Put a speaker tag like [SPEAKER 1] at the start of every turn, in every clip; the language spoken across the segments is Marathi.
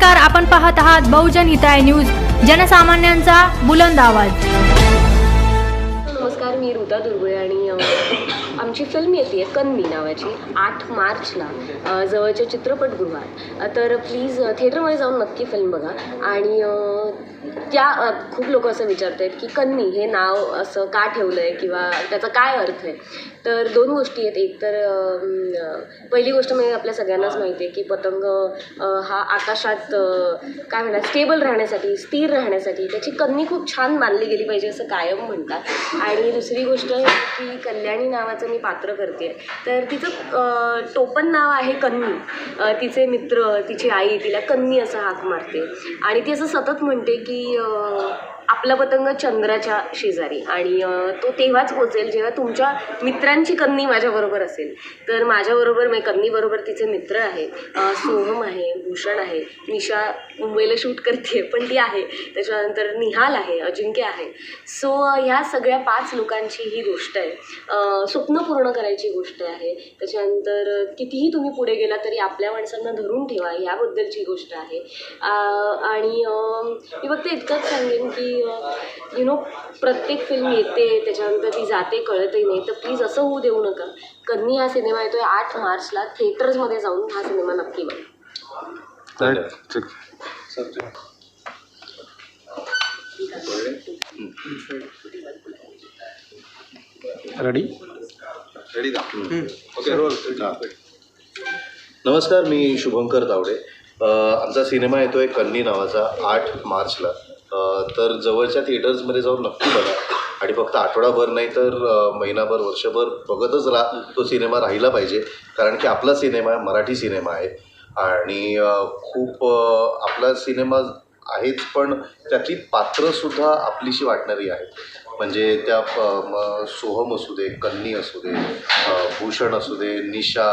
[SPEAKER 1] नमस्कार आपण पाहत आहात बहुजन हिताय न्यूज जनसामान्यांचा बुलंद आवाज.
[SPEAKER 2] नमस्कार मी ऋता दुर्गुळे आणि आमची फिल्म येते आहे कन्मी नावाची आठ मार्चला जवळच्या चित्रपटगृहात तर प्लीज थिएटरमध्ये जाऊन नक्की फिल्म बघा. आणि त्या खूप लोक असं विचारत आहेत की कन्नी हे नाव असं का ठेवलं आहे किंवा त्याचा काय अर्थ आहे? तर दोन गोष्टी आहेत. एक तर पहिली गोष्ट म्हणजे आपल्या सगळ्यांनाच माहिती आहे की पतंग हा आकाशात काय म्हणा स्टेबल राहण्यासाठी स्थिर राहण्यासाठी त्याची कन्नी खूप छान मानली गेली पाहिजे असं कायम म्हणतात. आणि दुसरी गोष्ट आहे की कल्याणी नावाचं मी पात्र करते. तर तिचं टोपण नाव आहे कन्नी. तिचे मित्र तिची आई तिला कन्नी असं हाक मारते. आणि ती असं सतत म्हणते की आपला पतंग चंद्राच्या शेजारी. आणि तो तेव्हाच पोचेल जेव्हा तुमच्या मित्रांची कन्नी माझ्याबरोबर असेल. तर माझ्याबरोबर मी कन्नीबरोबर तिचे मित्र आहेत सोहम आहे भूषण आहे निशा मुंबईला शूट करते पण ती आहे. त्याच्यानंतर निहाल आहे अजिंक्य आहे. सो ह्या सगळ्या पाच लोकांची ही गोष्ट आहे. स्वप्न पूर्ण करायची गोष्ट आहे. त्याच्यानंतर कितीही तुम्ही पुढे गेला तरी आपल्या माणसांना धरून ठेवा याबद्दलची गोष्ट आहे. आणि मी फक्त इतकंच सांगेन की यु नो प्रत्येक फिल्म येते त्याच्यानंतर ती जाते कळतही नाही. तर प्लीज असं होऊ देऊ नका. कन्नी हा सिनेमा येतोय? आठ मार्चला थिएटर्समध्ये जाऊन हा सिनेमा नक्की बघा.
[SPEAKER 3] रेडी
[SPEAKER 4] रेडी का ओके रोल नमस्कार मी शुभंकर तावडे आमचा सिनेमा येतोय कन्नी नावाचा आठ मार्चला. तर जवळच्या थिएटर्समध्ये जाऊन नक्की बघा. आणि फक्त आठवडाभर नाही तर महिनाभर वर्षभर बघतच राह तो सिनेमा राहिला पाहिजे. कारण की आपला सिनेमा आहे मराठी सिनेमा आहे. आणि खूप आपला सिनेमा आहेच पण त्यातली पात्रंसुद्धा आपलीशी वाटणारी आहेत म्हणजे त्या सोहम असू दे कन्नी असू दे भूषण असू दे निशा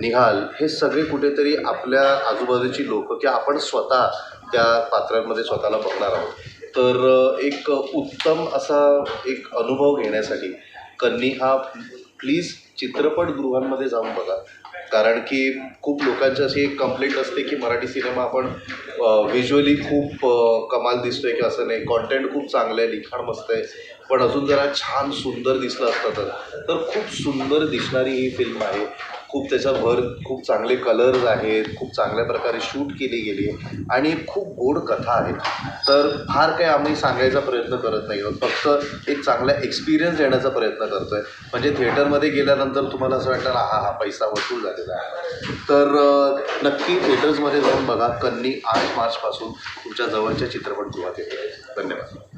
[SPEAKER 4] निहाल हे सगळे कुठेतरी आपल्या आजूबाजूची लोक किंवा आपण स्वतः त्या पात्रांमध्ये स्वतःला बघणार आहोत. तर एक उत्तम असा एक अनुभव घेण्यासाठी कन्नी हा प्लीज चित्रपटगृहांमध्ये जाऊन बघा. कारण की खूप लोकांची अशी एक कंप्लेंट असते की मराठी सिनेमा आपण व्हिज्युअली खूप कमाल कमाल दिसतोय की असं नाही. कॉन्टेंट खूप चांगलं आहे लिखाण मस्त आहे. पण अजून जरा छान सुंदर दिसलं असतं तर. तर खूप सुंदर दिसणारी ही फिल्म आहे. खूप त्याचा भर खूप चांगले कलर्स आहेत. खूप चांगल्या प्रकारे शूट केली गेली आहे. आणि खूप गोड कथा आहे. तर फार काही आम्ही सांगायचा प्रयत्न करत नाही आहोत. फक्त एक चांगला एक्सपिरियन्स देण्याचा प्रयत्न करतो आहे म्हणजे थिएटरमध्ये गेल्यानंतर तुम्हाला असं वाटतं हा हा पैसा वसूल झालेला आहे. तर नक्की थिएटर्समध्ये जाऊन बघा. कन्नी आठ मार्चपासून तुमच्या जवळच्या चित्रपटगृहात येतो धन्यवाद.